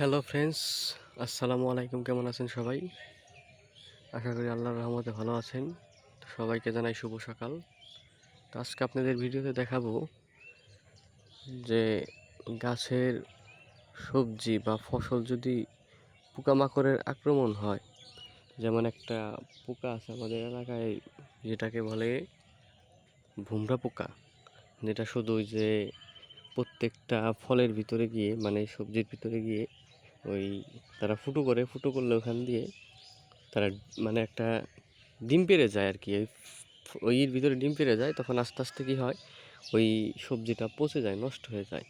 Hello friends আসসালামু আলাইকুম কেমন আছেন সবাই? আশা করি আল্লাহর রহমতে ভালো আছেন। সবাইকে জানাই শুভ সকাল। তো আজকে আপনাদের ভিডিওতে দেখাবো যে গাছের সবজি বা ফসল যদি পোকামাকড়ের আক্রমণ হয়, যেমন একটা পোকা আছে আমাদের এলাকায়, যেটাকে বলে ভুমরা পোকা, যেটা শুধু যে প্রত্যেকটা ফলের ভিতরে গিয়ে মানে সবজির ভিতরে গিয়ে ওই তারা ফুটো করে, ফুটো করলে ওখান দিয়ে তারা মানে একটা ডিম পেড়ে যায় আর কি। ওই এর ভিতরে ডিম পেড়ে যায়, তখন আস্তে আস্তে কী হয়, ওই সবজিটা পচে যায়, নষ্ট হয়ে যায়।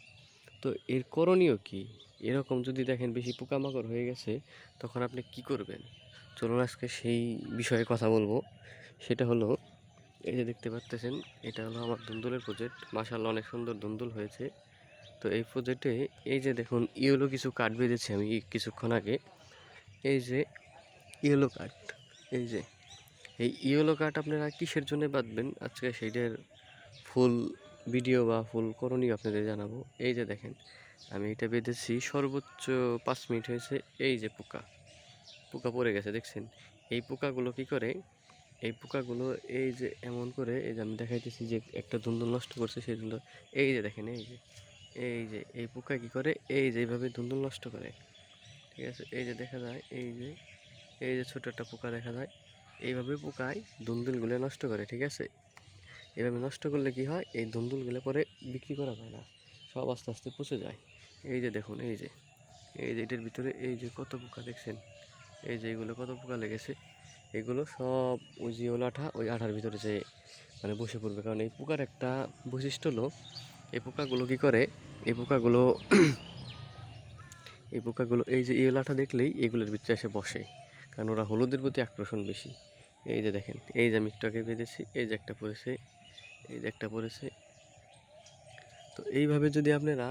তো এর করণীয় কি? এরকম যদি দেখেন বেশি পোকামাকড় হয়ে গেছে, তখন আপনি কি করবেন? চলুন আজকে সেই বিষয়ে কথা বলব। সেটা হলো, এই যে দেখতে পাচ্তেছেন, এটা হলো আমার ধুন্দুলের প্রজেক্ট মাসাল্লাহ অনেক সুন্দর ধুন্দুল হয়েছে। তো এই প্রজেক্টে এই যে দেখুন, ইয়েলো কিছু কাঠ বেঁধেছি আমি কিছুক্ষণ আগে। এই যে ইয়েলো কাঠ এই যে। এই ইয়েলো কাঠ আপনারা কিসের জন্য বাঁধবেন? আজকে সেইটার ফুল ভিডিও বা ফুল করণীয় আপনাদের জানাব। এই যে দেখেন, আমি এটা বেঁধেছি, সর্বোচ্চ পাঁচ মিনিট হয়েছে। এই যে পোকা পোকা পড়ে গেছে, দেখছেন? এই পোকাগুলো কি করে? এই পোকাগুলো এই যে এমন করে, এই যে আমি দেখাইতেছি যে একটা ধুন্দুল নষ্ট করছে, সেই ধুন্দুল এই যে দেখেন, এই যে। এই যে, এই পোকা কি করে? এই যে, এইভাবে ধুন্দুল নষ্ট করে। ঠিক আছে? এই যে দেখা যায়, এই যে এই যে ছোটো একটা পোকা দেখা যায়, এইভাবে পোকায় ধুন্দুলগুলো নষ্ট করে, ঠিক আছে? এভাবে নষ্ট করলে কি হয়? এই ধুন্দুলগুলো পরে বিক্রি করা যায় না। সব আস্তে আস্তে পচে যায়। এই যে দেখুন, এই যে এই যে এটার ভিতরে এই যে কত পোকা দেখছেন? এই যে এগুলো কত পোকা লেগেছে? এগুলো সব ওই যে ওল আঠা ওই আঠার ভিতরে যে মানে বসে পড়বে। কারণ এই পোকার একটা বৈশিষ্ট্য হলো এই পোকাগুলো কী করে? এই পোকাগুলো এই পোকাগুলো, এই যে ইলাটা দেখলেই এগুলোর ভিতরে এসে বসে, কারণ ওরা হলুদের প্রতি আকর্ষণ বেশি। এই যে দেখেন, এই যে আমি একটাকে বেঁধেছি, এই যে একটা পড়েছে, এই যে একটা পড়েছে। তো এইভাবে যদি আপনারা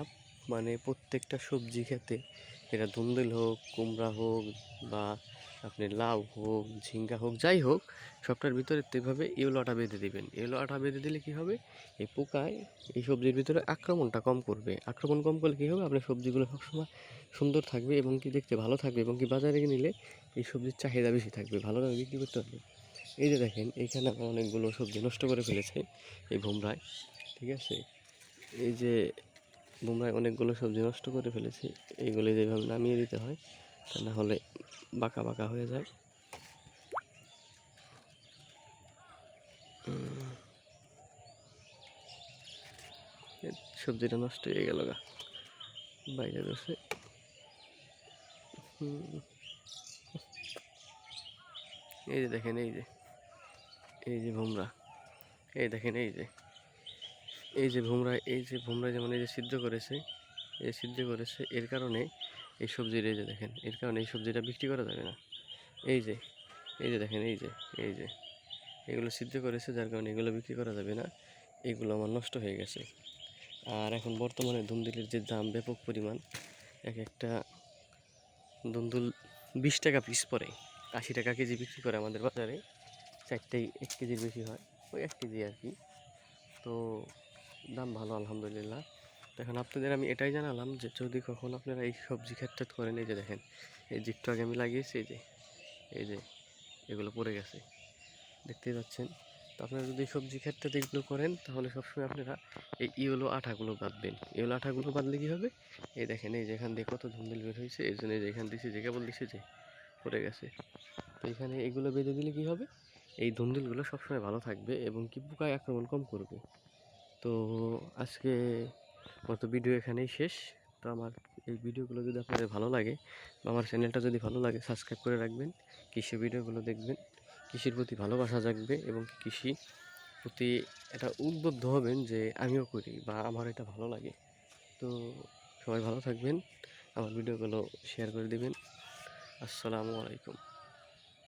মানে প্রত্যেকটা সবজি খেতে এটা ধুন্দুল হোক, কুমড়া হোক বা আপনি লাউ হোক, ঝিঙ্গা হোক, যাই হোক, সবটার ভিতরে এভাবে ইয়েলো আটা বেঁধে দিবেন। ইয়েলো আটা বেঁধে দিলে কি হবে? এই পোকায় এই সবজির ভিতরে আক্রমণটা কম করবে। আক্রমণ কম করলে কী হবে? আপনার সবজিগুলো সবসময় সুন্দর থাকবে এবং কি দেখতে ভালো থাকবে এবং কি বাজারে নিলে এই সবজির চাহিদা বেশি থাকবে। ভালো দামে বিক্রি করতে পারবে এই যে দেখেন এইখানে আমার অনেকগুলো সবজি নষ্ট করে ফেলেছে এই ভোমরায়। ঠিক আছে? এই যে ভোমরায় অনেকগুলো সবজি নষ্ট করে ফেলেছে, এইগুলো যেভাবে নামিয়ে দিতে হয়, তা না হলে বাঁকা বাঁকা হয়ে যায়। সবজিটা নষ্ট হয়ে গেল গা, বাইরে বসে এই যে দেখেন, এই যে এই যে ভুমরা এই দেখেন, এই যে। এই যে ভুমরা, এই যে ভুমরা যেমন এই যে সিদ্ধ করেছে, এই সিদ্ধ করেছে, এর কারণে এই সবজির এই যে দেখেন, এর কারণে এই সবজিটা বিক্রি করা যাবে না। এই যে এই যে দেখেন, এই যে এই যে, এগুলো সিদ্ধ করেছে, যার কারণে এগুলো বিক্রি করা যাবে না, এগুলো আমার নষ্ট হয়ে গেছে। আর এখন বর্তমানে ধুন্দুলের যে দাম, ব্যাপক পরিমাণ, এক একটা ধুমদুল বিশ টাকা পিস পড়ে, আশি টাকা কেজি বিক্রি করে আমাদের বাজারে, চারটেই এক কেজির বেশি হয়, ওই এক কেজি আর কি। তো দাম ভালো, আলহামদুলিল্লাহ। এখন আপনাদের আমি এটাই জানালাম যে যদি কখন আপনারা এই সবজি ক্ষেত্রে করেন, এই যে দেখেন, এই একটু আগে আমি লাগিয়েছি, এই যে এই যে, এগুলো পড়ে গেছে, দেখতেই পাচ্ছেন। তো আপনারা যদি সবজি ক্ষেত্রে এগুলো করেন, তাহলে সবসময় আপনারা এই ইয়েলো আঠাগুলো বাঁধবেন। ইয়েলো আঠাগুলো বাঁধলে কী হবে? এই দেখেন, এই যে এখান দিয়ে কত ধুন্দুল বের হয়েছে, এই জন্য এই যে এখান দিয়েছে যে কেবল দিছে যে পড়ে গেছে। তো এখানে এগুলো বেঁধে দিলে কী হবে? এই ধুন্দুলগুলো সবসময় ভালো থাকবে এবং কি পোকায় আক্রমণ কম করবে। তো আজকে মতো ভিডিও এখানেই শেষ। তো আমার এই ভিডিওগুলো যদি আপনাদের ভালো লাগে বা আমার চ্যানেলটা যদি ভালো লাগে সাবস্ক্রাইব করে রাখবেন। কৃষি ভিডিওগুলো দেখবেন। কৃষির প্রতি ভালোবাসা জাগবে এবং কৃষি প্রতি এটা উদ্বুদ্ধ হবেন যে আমিও করি বা আমার এটা ভালো লাগে। তো সবাই ভালো থাকবেন। আমার ভিডিওগুলো শেয়ার করে দিবেন। আসসালামু আলাইকুম।